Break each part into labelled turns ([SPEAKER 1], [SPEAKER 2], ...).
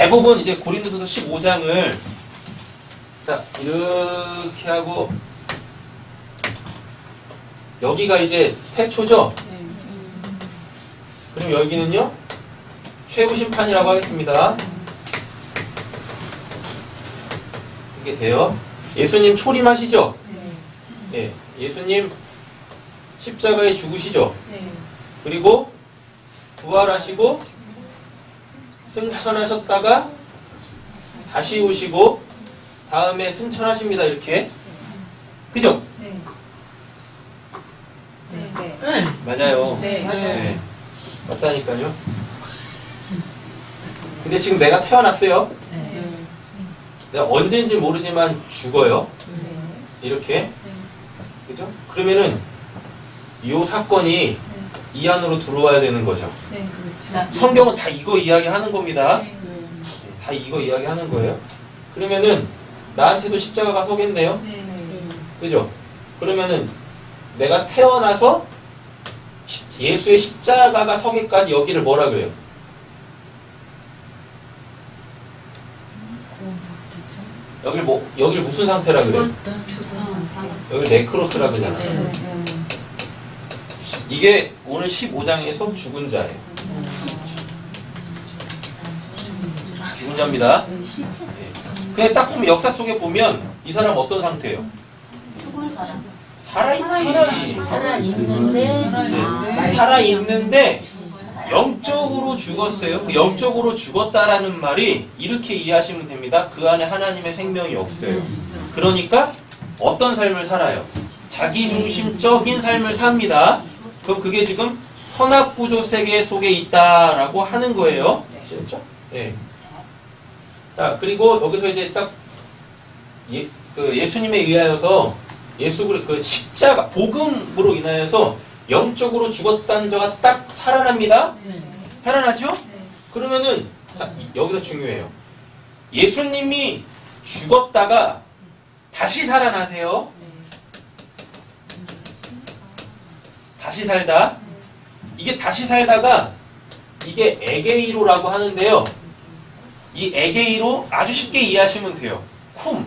[SPEAKER 1] 대부분 이제 고린도서 15장을 자 이렇게 하고 여기가 이제 태초죠. 그럼 여기는요 최후 심판이라고 하겠습니다. 이게 돼요. 예수님 초림하시죠. 예, 예수님 십자가에 죽으시죠. 그리고 부활하시고 승천하셨다가 다시 오시고 다음에 승천하십니다. 이렇게 그죠? 맞아요. 네. 맞다니까요. 근데 지금 내가 태어났어요. 내가 언제인지 모르지만 죽어요. 이렇게. 그죠? 그러면은 이 사건이 이 안으로 들어와야 되는 거죠. 성경은 다 이거 이야기하는 겁니다. 다 이거 이야기하는 거예요. 그러면은 나한테도 십자가가 서겠네요. 그죠? 그러면은 내가 태어나서 십- 예수의 십자가가 서기까지 여기를 뭐라 그래요? 여길 뭐 여길 무슨 상태라 그래요? 여기 네크로스라 그러잖아 요. 이게 오늘 15장에서 죽은 자예요. 죽은 자입니다. 예. 그냥 딱 보면 역사 속에 보면 이 사람 어떤 상태예요?
[SPEAKER 2] 죽은 사람.
[SPEAKER 1] 살아있지.
[SPEAKER 3] 살아있는데 아,
[SPEAKER 1] 살아있는데 영적으로 죽었어요. 그 영적으로 죽었다라는 말이 이렇게 이해하시면 됩니다. 그 안에 하나님의 생명이 없어요. 그러니까 어떤 삶을 살아요? 자기중심적인 삶을 삽니다. 그럼 그게 지금 선악 구조 세계 속에 있다라고 하는 거예요. 그렇죠? 예. 자, 그리고 여기서 이제 딱 예, 그 예수님에 의하여서 예수 그- 그 십자가 복음으로 인하여서 영적으로 죽었다는 자가 딱 살아납니다. 살아나죠? 그러면은 자, 이- 여기서 중요해요. 예수님이 죽었다가 다시 살아나세요. 다시 살다. 이게 다시 살다가 이게 에게이로라고 하는데요. 이 에게이로 아주 쉽게 이해하시면 돼요. 쿰.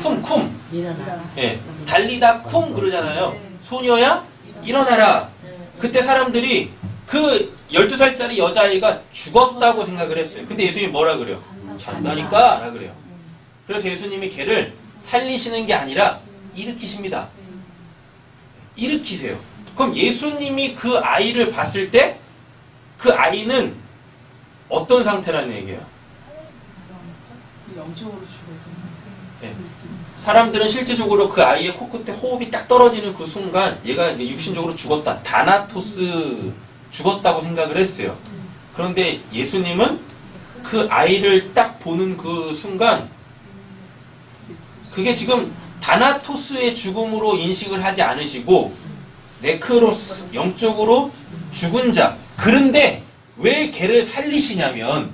[SPEAKER 1] 쿰, 쿰.
[SPEAKER 3] 일어나.
[SPEAKER 1] 예. 달리다 쿵 그러잖아요. 소녀야 일어나라. 그때 사람들이 그 12살짜리 여자아이가 죽었다고 생각을 했어요. 근데 예수님이 뭐라 그래요? 잔다니까 라 그래요. 그래서 예수님이 걔를 살리시는 게 아니라 일으키십니다. 일으키세요. 그럼 예수님이 그 아이를 봤을 때 그 아이는 어떤 상태라는 얘기예요?
[SPEAKER 4] 영적으로 죽었던
[SPEAKER 1] 예. 사람들은 실제적으로 그 아이의 코끝에 호흡이 딱 떨어지는 그 순간 얘가 육신적으로 죽었다. 다나토스 죽었다고 생각을 했어요. 그런데 예수님은 그 아이를 딱 보는 그 순간 그게 지금 다나토스의 죽음으로 인식을 하지 않으시고 네크로스 영적으로 죽은 자. 그런데 왜 걔를 살리시냐면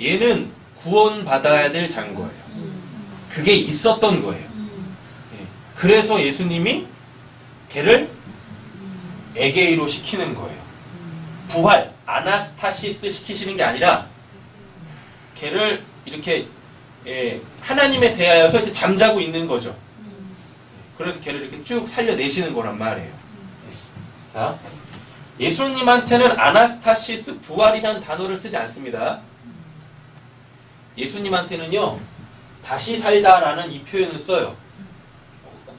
[SPEAKER 1] 얘는 구원받아야 될 자인 거예요. 그게 있었던 거예요. 예. 그래서 예수님이 걔를 에게이로 시키는 거예요. 부활, 아나스타시스 시키시는 게 아니라 걔를 이렇게 예, 하나님에 대하여서 이제 잠자고 있는 거죠. 그래서 걔를 이렇게 쭉 살려내시는 거란 말이에요. 예. 자, 예수님한테는 아나스타시스 부활이라는 단어를 쓰지 않습니다. 예수님한테는요, 다시 살다라는 이 표현을 써요.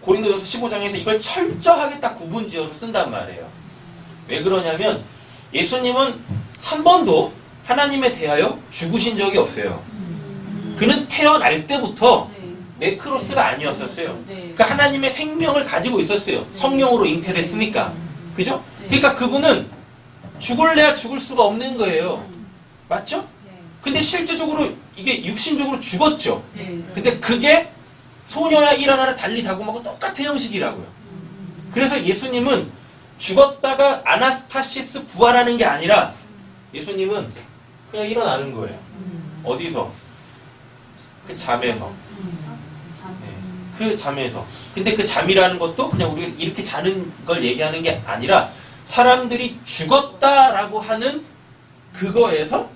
[SPEAKER 1] 고린도전서 15장에서 이걸 철저하게 딱 구분지어서 쓴단 말이에요. 왜 그러냐면 예수님은 한 번도 하나님에 대하여 죽으신 적이 없어요. 그는 태어날 때부터 네크로스가 아니었었어요. 그러니까 하나님의 생명을 가지고 있었어요. 성령으로 잉태됐으니까. 그죠? 그러니까 그분은 죽을래야 죽을 수가 없는 거예요. 맞죠? 근데 실제적으로 이게 육신적으로 죽었죠. 근데 그게 소녀야 일어나라 달리 다금하고 똑같은 형식이라고요. 그래서 예수님은 죽었다가 아나스타시스 부활하는 게 아니라 예수님은 그냥 일어나는 거예요. 어디서? 그 잠에서. 네, 그 잠에서. 근데 그 잠이라는 것도 그냥 우리가 이렇게 자는 걸 얘기하는 게 아니라 사람들이 죽었다라고 하는 그거에서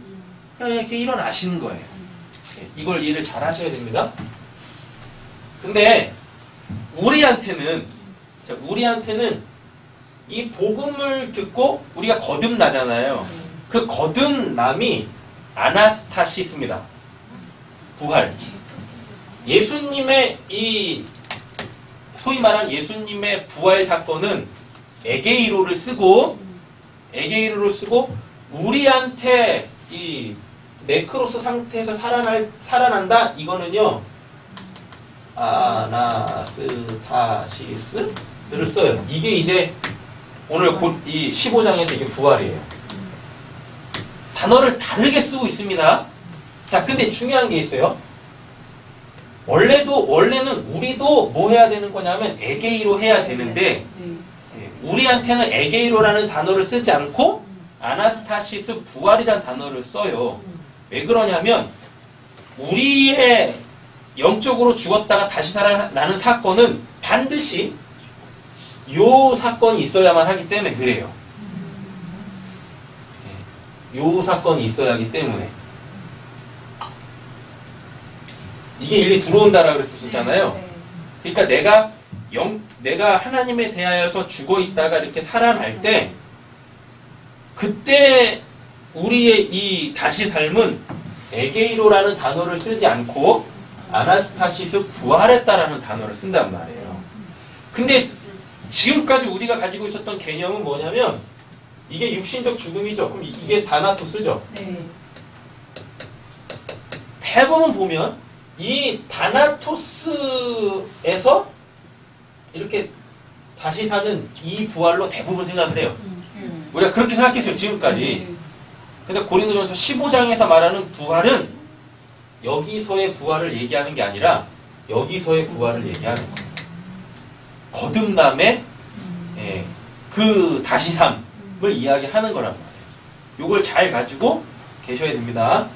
[SPEAKER 1] 이렇게 일어나시는 거예요. 예, 이걸 이해를 잘 하셔야 됩니다. 근데 우리한테는 자, 우리한테는 이 복음을 듣고 우리가 거듭나잖아요. 그 거듭남이 아나스타시스입니다. 부활. 예수님의 이 소위 말한 예수님의 부활 사건은 에게이로를 쓰고 에게이로를 쓰고 우리한테 이 네크로스 상태에서 살아날 살아난다 이거는요 아나스타시스를 써요. 이게 이제 오늘 곧 이 15장에서 이게 부활이에요. 단어를 다르게 쓰고 있습니다. 자, 근데 중요한 게 있어요. 원래도 원래는 우리도 뭐 해야 되는 거냐면 에게이로 해야 되는데
[SPEAKER 3] 네.
[SPEAKER 1] 예, 우리한테는 에게이로라는 단어를 쓰지 않고 아나스타시스 부활이라는 단어를 써요. 왜 그러냐면 우리의 영적으로 죽었다가 다시 살아나는 사건은 반드시 요 사건이 있어야만 하기 때문에 그래요. 예, 요 사건이 있어야 하기 때문에 이게 일리 들어온다라 그랬었잖아요. 그러니까 내가 영 내가 하나님에 대하여서 죽어 있다가 이렇게 살아날 때 그때 우리의 이 다시 삶은 에게이로라는 단어를 쓰지 않고 아나스타시스 부활했다라는 단어를 쓴단 말이에요. 근데 지금까지 우리가 가지고 있었던 개념은 뭐냐면 이게 육신적 죽음이죠. 그럼 이- 이게 다나토스죠.
[SPEAKER 3] 네.
[SPEAKER 1] 대부분 보면 이 다나토스에서 이렇게 다시 사는 이 부활로 대부분 생각을 해요.
[SPEAKER 3] 음.
[SPEAKER 1] 우리가 그렇게 생각했어요, 지금까지. 근데 고린도전서 15장에서 말하는 부활은 여기서의 부활을 얘기하는 게 아니라 여기서의 부활을 얘기하는 거예요. 거듭남의 예, 그 다시 삶을 이야기하는 거란 말이에요. 요걸 잘 가지고 계셔야 됩니다.